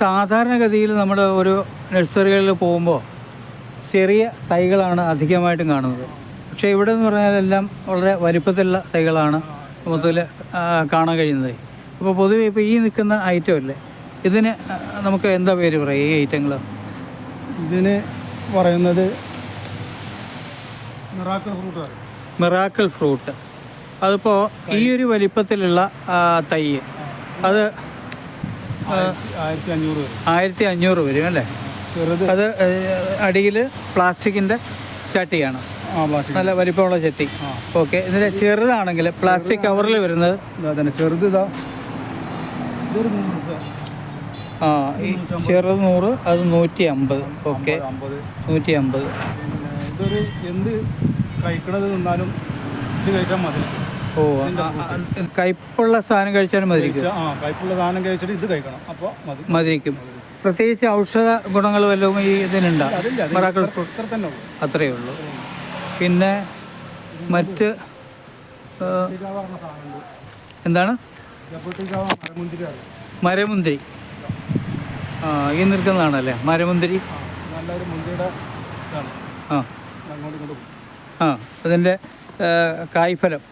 സാധാരണഗതിയിൽ നമ്മൾ ഒരു നഴ്സറികളിൽ പോകുമ്പോൾ ചെറിയ തൈകളാണ് അധികമായിട്ടും കാണുന്നത്. പക്ഷേ ഇവിടെ എന്ന് പറഞ്ഞാൽ എല്ലാം വളരെ വലിപ്പത്തിലുള്ള തൈകളാണ് മൊത്തത്തിൽ കാണാൻ കഴിയുന്നത്. അപ്പോൾ പൊതുവെ ഇപ്പോൾ ഈ നിൽക്കുന്ന ഐറ്റം അല്ലേ? ഇതിന് നമുക്ക് എന്താ പേര് പറയുക ഈ ഐറ്റങ്ങൾ? ഇതിന് പറയുന്നത് മിറാക്കിൾ ഫ്രൂട്ട് മിറാക്കിൾ ഫ്രൂട്ട്. അതിപ്പോൾ ഈ ഒരു വലിപ്പത്തിലുള്ള തൈ. അത് ആയിരത്തി അഞ്ഞൂറ് വരും. ആയിരത്തി അഞ്ഞൂറ് വരും അല്ലേ? ചെറുത്. അത് അടിയിൽ പ്ലാസ്റ്റിക്കിന്റെ ചട്ടിയാണ്. നല്ല വലിപ്പമുള്ള ചട്ടി. ഓക്കെ ഇതിന്റെ ചെറുതാണെങ്കിൽ പ്ലാസ്റ്റിക് കവറിൽ വരുന്നത് തന്നെ ചെറുത് ഇതാ. ആ ഈ ചെറുത് നൂറ് അത് നൂറ്റി അമ്പത് ഓക്കെ നൂറ്റി അമ്പത് ഇതൊരു എന്ത് കഴിക്കണത് നിന്നാലും ഇത് കഴിച്ചാൽ മതി. ഓ കയ്പുള്ള സാധനം കഴിച്ചാൽ മതി. ആ കയ്പുള്ള സാധനം കഴിച്ചിട്ട് ഇത് കഴിക്കണം. അപ്പോൾ മതി. മതിരിക്കും. പ്രത്യേകിച്ച് ഔഷധ ഗുണങ്ങൾ വല്ലതും ഈ ഇതിനുണ്ടോ അത്രയേ ഉള്ളൂ. പിന്നെ മറ്റ് എന്താണ്? മരമുന്തിരി ആ ഈ നിൽക്കുന്നതാണല്ലേ? മരമുന്തിരി. ആ ആ. അതിന്റെ കായ്ഫലം.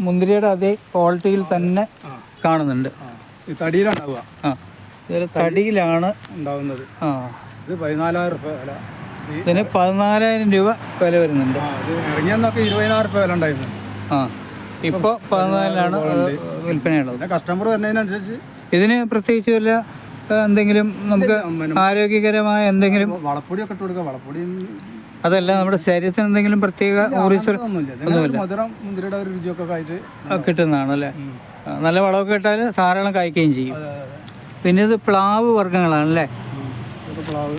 മുന്തിരിയുടെ അതേ ക്വാളിറ്റിയിൽ തന്നെ കാണുന്നുണ്ട്. ഈ തടിയിലുണ്ടാവുക ആ ഇതിൽ തടിയിലാണ് ഉണ്ടാവുന്നത്. ആ. ഇത് പതിനാലായിരം റുപ്യ വില. ഇതിന് പതിനാലായിരം രൂപ വില വരുന്നുണ്ട്. ഇപ്പൊ ഇറങ്ങിയെന്നൊക്കെ ഇരുപതിനായിരം റുപ്യ വില ഉണ്ടായിരുന്നു. ആ ഇപ്പോൾ പതിനാലിലാണ് വിൽപ്പനയുള്ളത്. കസ്റ്റമർ വരുന്നതിനനുസരിച്ച് ഇതിന് പ്രത്യേകിച്ച് വല്ല എന്തെങ്കിലും നമുക്ക് ആരോഗ്യകരമായ എന്തെങ്കിലും വളപ്പൊടിയൊക്കെ ഇട്ട് കൊടുക്കുക. വളപ്പൊടി അതല്ല നമ്മുടെ ശരീരത്തിന് എന്തെങ്കിലും പ്രത്യേക ഊർജ ഒന്നുമില്ല. മധുരം മുന്തിരിയുടെ ഒരു രുചിയൊക്കെ ആയിട്ട് കിട്ടുന്നതാണ് അല്ലേ നല്ല വളമൊക്കെ ഇട്ടാൽ ധാരാളം കായ്ക്കുകയും ചെയ്യും. പിന്നെ ഇത് പ്ലാവ് വർഗങ്ങളാണ് അല്ലേ പ്ലാവ്.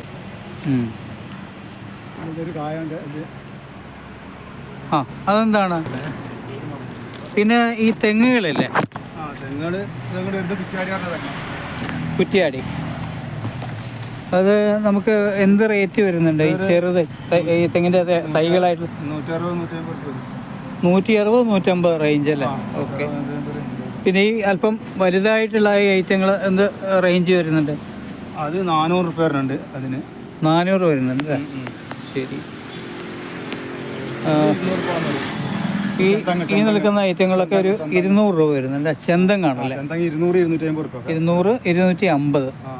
ആ അതെന്താണ്? പിന്നെ ഈ തെങ്ങുകളില്ലേ? കുറ്റിയാടി. അത് നമുക്ക് എന്ത് റേറ്റ് വരുന്നുണ്ട്? ഈ ചെറുത് ഈ തെങ്ങിന്റെ തൈകളായിട്ട് നൂറ്റി അറുപത് നൂറ്റമ്പത് റേഞ്ച് അല്ലേ? ഓക്കെ പിന്നെ ഈ അല്പം വലുതായിട്ടുള്ള ഈ ഐറ്റങ്ങൾ എന്ത് റേഞ്ച് വരുന്നുണ്ട്? അത് നാനൂറ് റുപ്യ ഉണ്ട് അതിന്. നാനൂറ് വരുന്നുണ്ട് അല്ലേ? ശരി. ഈ ഈ നിൽക്കുന്ന ഐറ്റങ്ങളൊക്കെ ഒരു ഇരുന്നൂറ് രൂപ വരുന്നുണ്ട് ചെന്തം കാണല്ലേ ഇരുന്നൂറ് ഇരുന്നൂറ്റി അമ്പത് റുപ്യ ഇരുന്നൂറ് ഇരുന്നൂറ്റി അമ്പത് ആ.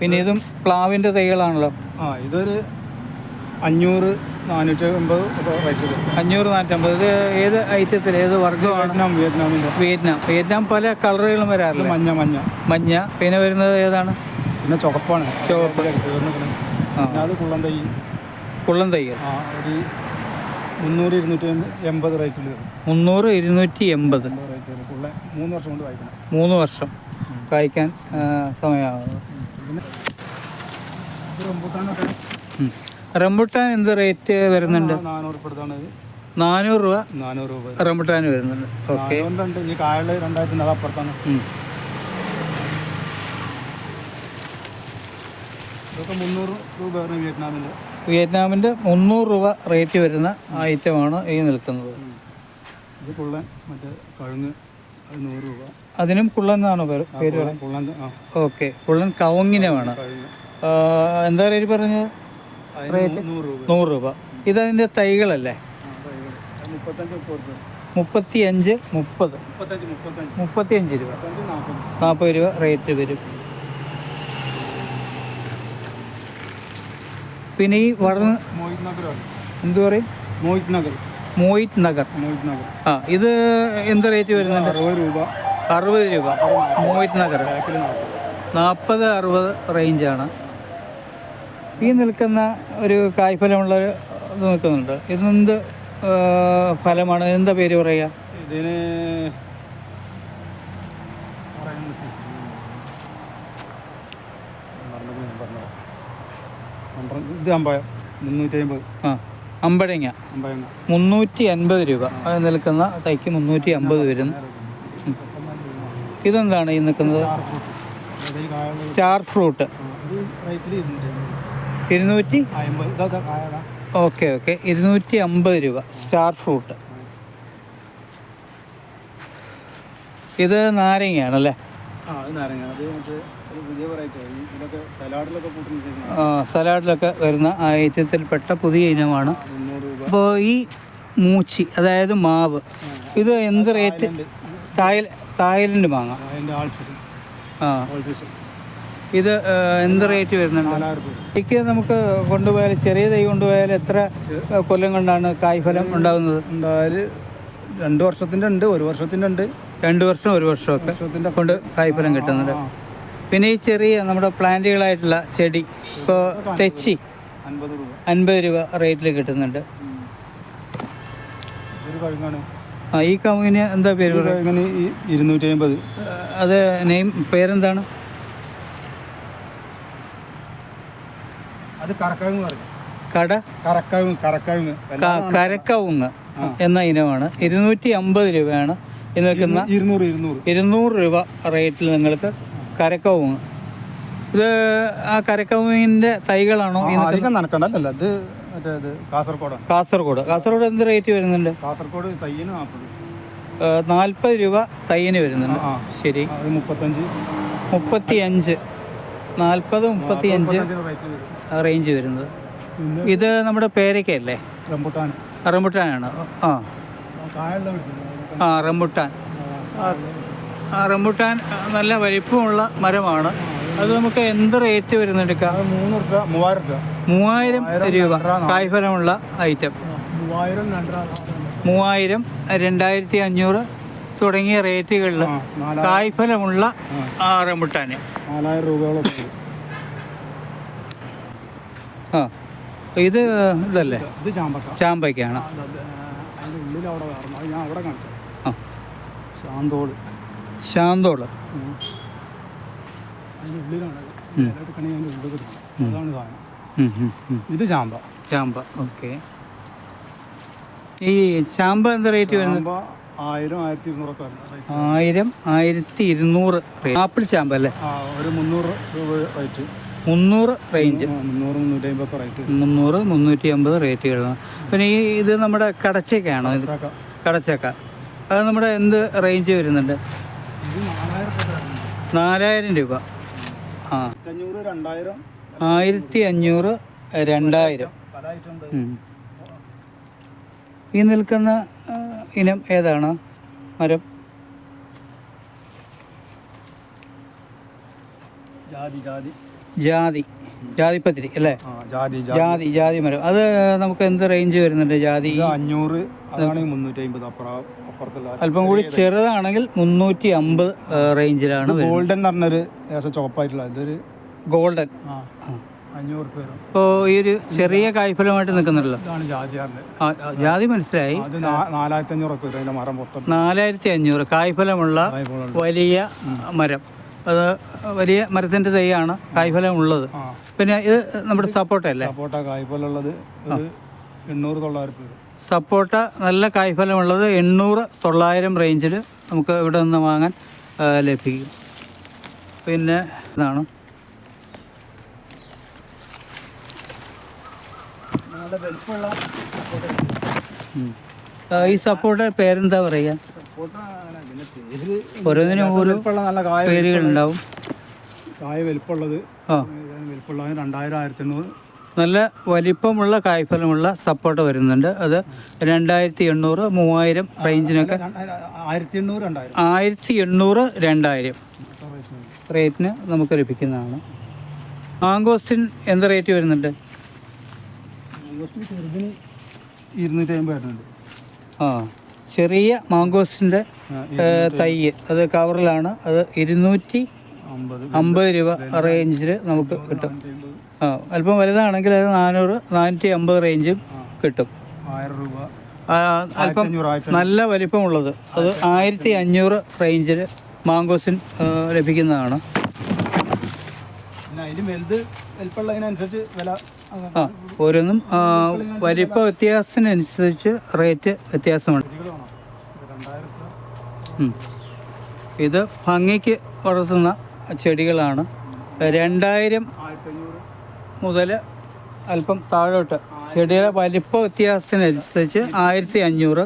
പിന്നെ ഇതും പ്ലാവിന്റെ തൈകളാണല്ലോ. ആ ഇതൊരു അഞ്ഞൂറ് നാനൂറ്റി അമ്പത് റേറ്റ് അഞ്ഞൂറ് നാനൂറ്റമ്പത്. ഇത് ഏത് ഐറ്റത്തിൽ? ഏത് വർഗമാണ്? വിയറ്റ്നാം വിയറ്റ്നാമിന്റെ. വിയറ്റ്നാം. വിയറ്റ്നാം പല കളറുകളും വരാറില്ല? മഞ്ഞ മഞ്ഞ. മഞ്ഞ. പിന്നെ വരുന്നത് ഏതാണ്? പിന്നെ ചുവപ്പാണ്. ചുവപ്പ്. അത് കുള്ളം തൈ. കുള്ളൻ തൈകൾ. ആ ഒരു മുന്നൂറ് ഇരുന്നൂറ്റി എൺപത് റേറ്റിൽ മുന്നൂറ് ഇരുന്നൂറ്റി എൺപത്. കുള്ള മൂന്ന് വർഷം കൊണ്ട് വായിക്കണം. മൂന്ന് വർഷം. കായ്ക്കാൻ ആ, റംബുട്ടാൻ എന്ത് റേറ്റ് വരുന്നുണ്ട്? നാനൂറ് രൂപ? നാനൂറ് രൂപ റംബുട്ടാൻ വരുന്നുണ്ട്. ഓക്കെ. ഈ അത് അപ്പുറത്താണ്. ഇതൊക്കെ മുന്നൂറ് രൂപയാണ് വിയറ്റ്നാമിന്റെ. വിയറ്റ്നാമിന്റെ മുന്നൂറ് രൂപ റേറ്റ് വരുന്ന ഐറ്റമാണ് ഈ നിൽക്കുന്നത്. ഇത് കുള്ളൻ മറ്റേ കഴുങ്ങ് അത് നൂറ് രൂപ. അതിനും കുള്ളൻ എന്നാണോ പേര് ഓക്കെ. കുള്ളൻ കവുങ്ങിനമാണ് എന്താ റേറ്റ് പറഞ്ഞത്? നൂറ് രൂപ. ഇതതിന്റെ തൈകളല്ലേ? മുപ്പത്തി അഞ്ച് മുപ്പത്. മുപ്പത്തി അഞ്ച് രൂപ. നാൽപ്പത് രൂപ റേറ്റ് വരും. പിന്നെ ഈ വളർന്ന് എന്തു പറയും? മോഹിത് നഗർ. മോഹിത് നഗർ. മോഹിത് നഗർ. ആ ഇത് എന്ത് റേറ്റ് വരുന്നുണ്ട്? അറുപത് രൂപ. അറുപത് രൂപ. മോയിറ്റ് നഗർ. നാൽപ്പത് അറുപത് റേഞ്ചാണ്. ഈ നിൽക്കുന്ന ഒരു കായ്ഫലമുള്ള ഇത് നിൽക്കുന്നുണ്ട്. ഇതെന്ത് ഫലമാണ്? എന്താ പേര് പറയുക? ഇതിന് ഇത് അമ്പയം മുന്നൂറ്റി അമ്പത് ആ അമ്പഴങ്ങ. മുന്നൂറ്റി അൻപത് രൂപ. നിൽക്കുന്ന തൈക്ക് മുന്നൂറ്റി അമ്പത് വരുന്നു. ഇതെന്താണ് ഈ നിൽക്കുന്നത്? സ്റ്റാർ ഫ്രൂട്ട് ഇരുന്നൂറ്റി? Okay okay. ഇരുന്നൂറ്റി അമ്പത് രൂപ സ്റ്റാർ ഫ്രൂട്ട് ഇത് നാരങ്ങയാണല്ലേ സലാഡിലൊക്കെ കൂട്ടുന്ന ആ, സലാഡിലൊക്കെ വരുന്ന ആ ഐറ്റത്തിൽപ്പെട്ട പുതിയ ഇനമാണ്. അപ്പോൾ ഈ മൂച്ചി അതായത് മാവ് ഇത് എന്ത് റേറ്റ് തായൽ തായ്ലൻഡ് മാങ്ങ. അതിന്റെ ആൾ സീസൺ ആ. ആൾ സീസൺ ഇത് എന്ത് റേറ്റ് വരുന്നുണ്ട്? എനിക്ക് നമുക്ക് കൊണ്ടുപോയാൽ ചെറിയ തൈ കൊണ്ടുപോയാൽ എത്ര കൊല്ലം കൊണ്ടാണ് കായ്ഫലം ഉണ്ടാകുന്നത്? ഉണ്ടായാൽ രണ്ട് വർഷത്തിന്റെ ഉണ്ട് ഒരു വർഷത്തിന്റെ ഉണ്ട്. രണ്ട് വർഷം ഒരു വർഷമൊക്കെ വർഷത്തിന്റെ കൊണ്ട് കായ്ഫലം കിട്ടുന്നുണ്ട്. പിന്നെ ഈ ചെറിയ നമ്മുടെ പ്ലാന്റുകളായിട്ടുള്ള ചെടി ഇപ്പോൾ തെച്ചി അൻപത് രൂപ. അൻപത് രൂപ റേറ്റിൽ കിട്ടുന്നുണ്ട്. ഈ കമ്പനി എന്താ പേര് ഇരുന്നൂറ്റി അമ്പത് അത് നെയിം പേരെന്താണ്? അത് പറയും. കട? കറക്കഴുങ്ങ് കറക്കഴുങ്ങ് ക- കരക്കവുങ്ങ് എന്ന ഇനമാണ്. ഇരുന്നൂറ്റി അമ്പത് രൂപയാണ് ഇന്ന് നിൽക്കുന്ന ഇരുന്നൂറ് ഇരുന്നൂറ്. ഇരുന്നൂറ് രൂപ റേറ്റിൽ നിങ്ങൾക്ക് കരക്കവുങ്ങ് ഇത് ആ കരക്കവുങ്ങിന്റെ തൈകളാണോ അധികം നനക്കണ്ടല്ല ഇത് കാസർഗോഡാണ്. കാസർഗോഡ്. കാസർഗോഡ് എന്ത് റേറ്റ് വരുന്നുണ്ട്? കാസർഗോഡ് തയ്യന് നാൽപ്പത്. നാൽപ്പത് രൂപ തയ്യന് വരുന്നുണ്ട്. ശരി. മുപ്പത്തഞ്ച്. മുപ്പത്തി അഞ്ച് നാൽപ്പത് മുപ്പത്തി അഞ്ച് റേഞ്ച് വരുന്നത്. ഇത് നമ്മുടെ പേരയ്ക്കല്ലേ റംബുട്ടാൻ. റംബുട്ടാനാണ്. ആ. ആ റംബുട്ടാൻ. റംബുട്ടാൻ നല്ല വലിപ്പമുള്ള മരമാണ്. അത് നമുക്ക് എന്ത് റേറ്റ് വരുന്നുണ്ട് രൂപ മൂന്ന് റുപ്യ മൂവായിരം റുപ്യ മൂവായിരം രൂപ കായ്ഫലമുള്ള ഐറ്റം മൂവായിരം രണ്ടായിരത്തി അഞ്ഞൂറ് തുടങ്ങിയ റേറ്റുകളിൽ കായ്ഫലമുള്ള ആറ് വരും. ആ ഇത് ഇതല്ലേ? ചാമ്പയ്ക്കാണ്. ശാന്തോൾ. ശാന്തോൾ. അതിന്റെ ഉള്ളിലാണ് അതാണ്. ഇത് ചാമ്പ. ചാമ്പ ഓക്കെ. ഈ ചാമ്പ എന്താ റേറ്റ് വരുന്നത്? ആയിരം ആയിരത്തി ഇരുന്നൂറൊക്കെ വരും റേറ്റ്. ആയിരം ആയിരത്തി ഇരുന്നൂറ് ആപ്പിൾ ചാമ്പ അല്ലേ? ഒരു മുന്നൂറ് രൂപ റേറ്റ് മുന്നൂറ് റേഞ്ച് മുന്നൂറ് മുന്നൂറ്റി അമ്പത് റേറ്റ്. മുന്നൂറ് മുന്നൂറ്റി അമ്പത് റേറ്റുകളാണ് പിന്നെ ഈ ഇത് നമ്മുടെ കടച്ചേക്കാണോ? ഇത് ചാക്ക. കടച്ചക്ക. അത് നമ്മുടെ എന്ത് റേഞ്ച് വരുന്നുണ്ട്? നാലായിരം രൂപ ആ. രണ്ടായിരം. ആയിരത്തി അഞ്ഞൂറ് രണ്ടായിരം. ഈ നിൽക്കുന്ന ഇനം ഏതാണ്? മരം? ജാതി ജാതി. ജാതിപ്പത്തിരി അല്ലേ? ജാതി ജാതി. മരം. അത് നമുക്ക് എന്ത് റേഞ്ച് വരുന്നുണ്ട് ജാതി? അഞ്ഞൂറ് അല്പം കൂടി ചെറുതാണെങ്കിൽ മുന്നൂറ്റി അമ്പത് റേഞ്ചിലാണ് ഗോൾഡൻ എന്ന് പറഞ്ഞൊരു ചുവപ്പായിട്ടുള്ള ഇതൊരു ഗോൾഡൻ. ആ അഞ്ഞൂറ് വരും ഇപ്പോൾ ഈ ഒരു ചെറിയ കായ്ഫലമായിട്ട് നിൽക്കുന്നുണ്ടല്ലോ. ഇതാണ് ജാതിയാറിന്റെ. ആ, ആ, ജാതി മനസ്സിലായി. അത് നാ- നാലായിരത്തി വരും അതിന്റെ മരം മൊത്തം. നാലായിരത്തി അഞ്ഞൂറ് കായ്ഫലമുള്ള. വലിയ മരം. അത് വലിയ മരത്തിന്റെ തൈയാണ് കായ്ഫലം ഉള്ളത് ആ. പിന്നെ ഇത് നമ്മുടെ സപ്പോട്ട അല്ലേ? സപ്പോട്ട കായ്പോലുള്ളത് ഒരു എണ്ണൂറ് തൊള്ളായിരം രൂപ വരും. സപ്പോട്ട നല്ല കായ്ഫലമുള്ളത് എണ്ണൂറ് തൊള്ളായിരം റേഞ്ചിൽ നമുക്ക് ഇവിടെ നിന്ന് വാങ്ങാൻ ആ, ലഭിക്കും. പിന്നെ ഇതാണ് നല്ല വലുപ്പമുള്ള ഈ സപ്പോട്ട പേരെന്താ പറയുക? ഓരോന്നിനും ഓരോ നല്ല കായ പേരുകളുണ്ടാവും. കായ വലുപ്പമുള്ളത്. ആ. വലുപ്പമുള്ളത് രണ്ടായിരം ആയിരത്തി എണ്ണൂറ് നല്ല വലിപ്പമുള്ള കായ്ഫലമുള്ള സപ്പോർട്ട് വരുന്നുണ്ട്. അത് രണ്ടായിരത്തി എണ്ണൂറ് മൂവായിരം റേഞ്ചിനൊക്കെ ആയിരത്തി എണ്ണൂറ് രണ്ടായിരം. ആയിരത്തി എണ്ണൂറ് രണ്ടായിരം. റേറ്റിന് നമുക്ക് ലഭിക്കുന്നതാണ്. മാങ്കോസ്റ്റിൻ എന്ത് റേറ്റ് വരുന്നുണ്ട്? ചെറുതിന് ഇരുന്നൂറ്റി ആ ചെറിയ മാങ്കോസിന്റെ തൈ അത് കവറിലാണ്. അത് ഇരുന്നൂറ്റി അമ്പത് രൂപ റേഞ്ചിൽ നമുക്ക് കിട്ടും. ആ അല്പം വലുതാണെങ്കിൽ അത് നാനൂറ് നാനൂറ്റി അമ്പത് റേഞ്ചും കിട്ടും. ആയിരം രൂപ. അല്പം നല്ല വലിപ്പമുള്ളത്. അത് ആയിരത്തി അഞ്ഞൂറ് റേഞ്ചിൽ മാങ്കോസിൻ ലഭിക്കുന്നതാണ്. അതിന്റെ വലുത് വലുപ്പമുള്ളതിനനുസരിച്ച് വില ആ ഓരോന്നും വലിപ്പ വ്യത്യാസത്തിനനുസരിച്ച് റേറ്റ് വ്യത്യാസമുണ്ട് ഇത് ഭംഗിക്ക് വളർത്തുന്ന ചെടികളാണ്. രണ്ടായിരം മുതൽ അല്പം താഴോട്ട്. ചെടിയുടെ വലിപ്പ വ്യത്യാസത്തിനനുസരിച്ച് ആയിരത്തി അഞ്ഞൂറ്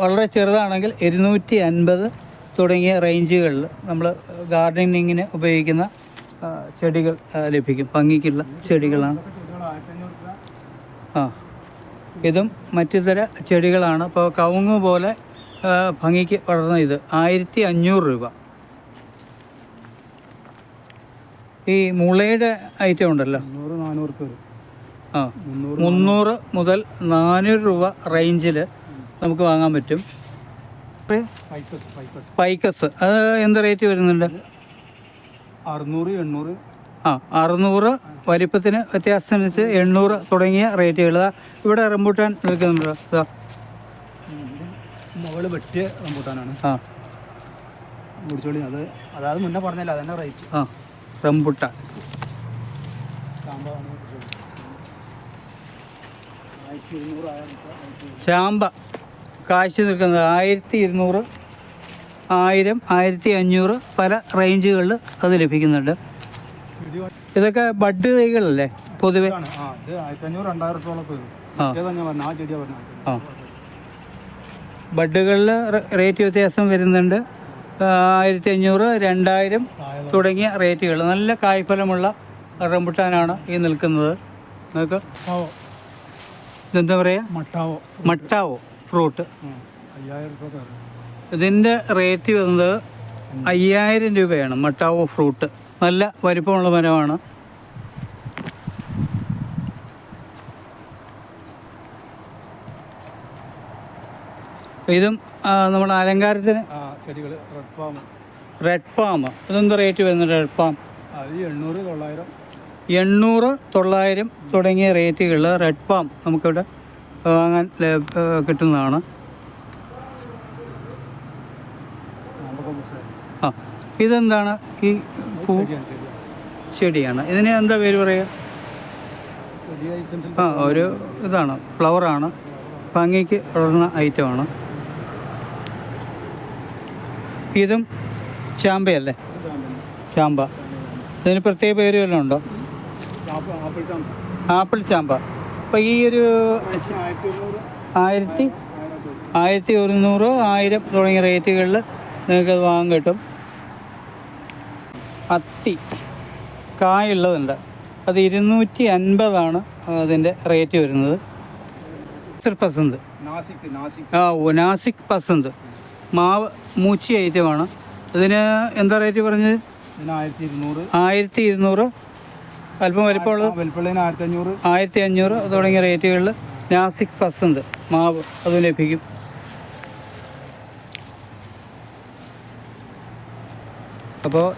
വളരെ ചെറുതാണെങ്കിൽ ഇരുന്നൂറ്റി അൻപത് തുടങ്ങിയ റേഞ്ചുകളിൽ നമ്മൾ ഗാർഡനിങ്ങിന് ഉപയോഗിക്കുന്ന ചെടികൾ ലഭിക്കും. ഭംഗിക്കുള്ള ചെടികളാണ്. ആ. ഇതും മറ്റു തര ചെടികളാണ്. ഇപ്പോൾ കവുങ്ങ് പോലെ ഭംഗിക്ക് വളർന്ന ഇത്. ആയിരത്തി അഞ്ഞൂറ് രൂപ. ഈ മുളയുടെ ഐറ്റം ഉണ്ടല്ലോ? ആ. മുന്നൂറ് മുതൽ നാനൂറ് രൂപ റേഞ്ചിൽ നമുക്ക് വാങ്ങാൻ പറ്റും. പൈക്കസ്. അത് എന്ത് റേറ്റ് വരുന്നുണ്ട്? അറുന്നൂറ് എണ്ണൂറ്. ആ അറുന്നൂറ് വലിപ്പത്തിന് വ്യത്യാസം അനുസരിച്ച് എണ്ണൂറ് തുടങ്ങിയ റേറ്റുകൾ ഇവിടെ റംബൂട്ടാൻ നിൽക്കുന്നുണ്ട്? മുകൾ വെട്ടിയ റംബൂട്ടാനാണ്. ആ. കുടിച്ചോളി അത് അതായത് മുന്നേ പറഞ്ഞല്ലോ അതന്നെ റേറ്റ് ആ റംബുട്ടാൻ. ചാമ്പ കാശ് നിൽക്കുന്നത് ആയിരത്തി ഇരുന്നൂറ് ആയിരം ആയിരത്തി അഞ്ഞൂറ് പല റേഞ്ചുകളിൽ അത് ലഭിക്കുന്നുണ്ട്. ഇതൊക്കെ ബഡ് തൈകളല്ലേ? പൊതുവെ. ബഡുകളിൽ റേറ്റ് വ്യത്യാസം വരുന്നുണ്ട്. ആയിരത്തി അഞ്ഞൂറ് രണ്ടായിരം തുടങ്ങിയ റേറ്റുകൾ. നല്ല കായ്ഫലമുള്ള റംബുട്ടാനാണ് ഈ നിൽക്കുന്നത്. നിങ്ങൾക്ക് ഇതെന്താ പറയുക മട്ടാവോ. മട്ടാവോ ഫ്രൂട്ട്. അയ്യായിരം ഇതിന്റെ റേറ്റ് വരുന്നത് അയ്യായിരം രൂപയാണ്. മട്ടാവോ ഫ്രൂട്ട്. നല്ല വലിപ്പമുള്ള മരമാണ്. ഇതും നമ്മൾ നമ്മുടെ അലങ്കാരത്തിന് ചെടികൾ റെഡ് പാം റെഡ് പാം ഇതെന്ത് റേറ്റ് വരുന്നത് റെഡ് പാം എണ്ണൂറ് തൊള്ളായിരം. എണ്ണൂറ് തൊള്ളായിരം തുടങ്ങിയ റേറ്റുകളിൽ റെഡ് പാം നമുക്കിവിടെ വാങ്ങാൻ കിട്ടുന്നതാണ് നമുക്ക് മനസ്സിലായി. ആ ഇതെന്താണ്? ഈ പൂ ചെടിയാണ്. ഇതിന് എന്താ പേര് പറയുക ആ ഒരു ഇതാണ്. ഫ്ലവറാണ്. ഭംഗിക്ക് വളർന്ന ഐറ്റമാണ്. ഇതും ചാമ്പയല്ലേ? ചാമ്പ. ഇതിന് പ്രത്യേക പേര് വല്ലതും ഉണ്ടോ? ആപ്പിൾ ചാമ്പ. അപ്പോൾ ഈ ഒരു ആയിരത്തി ആയിരത്തി ഒരുന്നൂറ് ആയിരം തുടങ്ങിയ റേറ്റുകളിൽ നിങ്ങൾക്ക് അത് വാങ്ങാൻ കിട്ടും. അത്തി. കായുള്ളതുണ്ട്. അത് ഇരുന്നൂറ്റി അൻപതാണ് അതിന്റെ റേറ്റ് വരുന്നത്. പസന്ത്. നാസിക് ആ ഒനാസിക് പസന്ത്. മാവ് മൂച്ചി ഐറ്റമാണ്. ഇതിന് എന്താ റേറ്റ് പറഞ്ഞത്? ആയിരത്തി ഇരുന്നൂറ് ആയിരത്തി ഇരുന്നൂറ് അല്പം വലിപ്പമുള്ളത്. വെൽപ്പള്ളിന് ആയിരത്തി അഞ്ഞൂറ് ആയിരത്തി അഞ്ഞൂറ് തുടങ്ങിയ റേറ്റുകളിൽ നാസിക് പസന്ത് മാവ് അത് ലഭിക്കും. അപ്പോൾ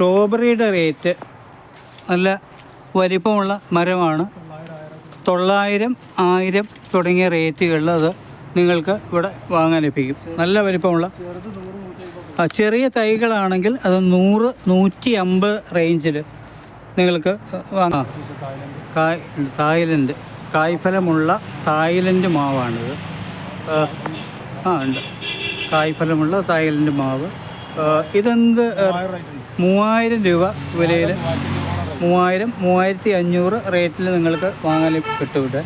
സ്ട്രോബെറിയുടെ റേറ്റ് നല്ല വലിപ്പമുള്ള മരമാണ്. തൊള്ളായിരം ആയിരം തുടങ്ങിയ റേറ്റുകളിൽ അത് നിങ്ങൾക്ക് ഇവിടെ വാങ്ങാൻ ലഭിക്കും. നല്ല വലിപ്പമുള്ള ചെറിയ തൈകളാണെങ്കിൽ അത് നൂറ് നൂറ്റി അമ്പത് റേഞ്ചിൽ നിങ്ങൾക്ക് വാങ്ങാം. കായ് തായ്ലൻഡ് കായ്ഫലമുള്ള തായ്ലൻഡ് മാവാണിത്. ആ, ഉണ്ട്. കായ്ഫലമുള്ള തായ്ലൻഡ് മാവ്. ഇതെന്ത് മൂവായിരം രൂപ വിലയിൽ മൂവായിരം മൂവായിരത്തി അഞ്ഞൂറ് റേറ്റിൽ നിങ്ങൾക്ക് വാങ്ങാൻ കിട്ടും ഇവിടെ.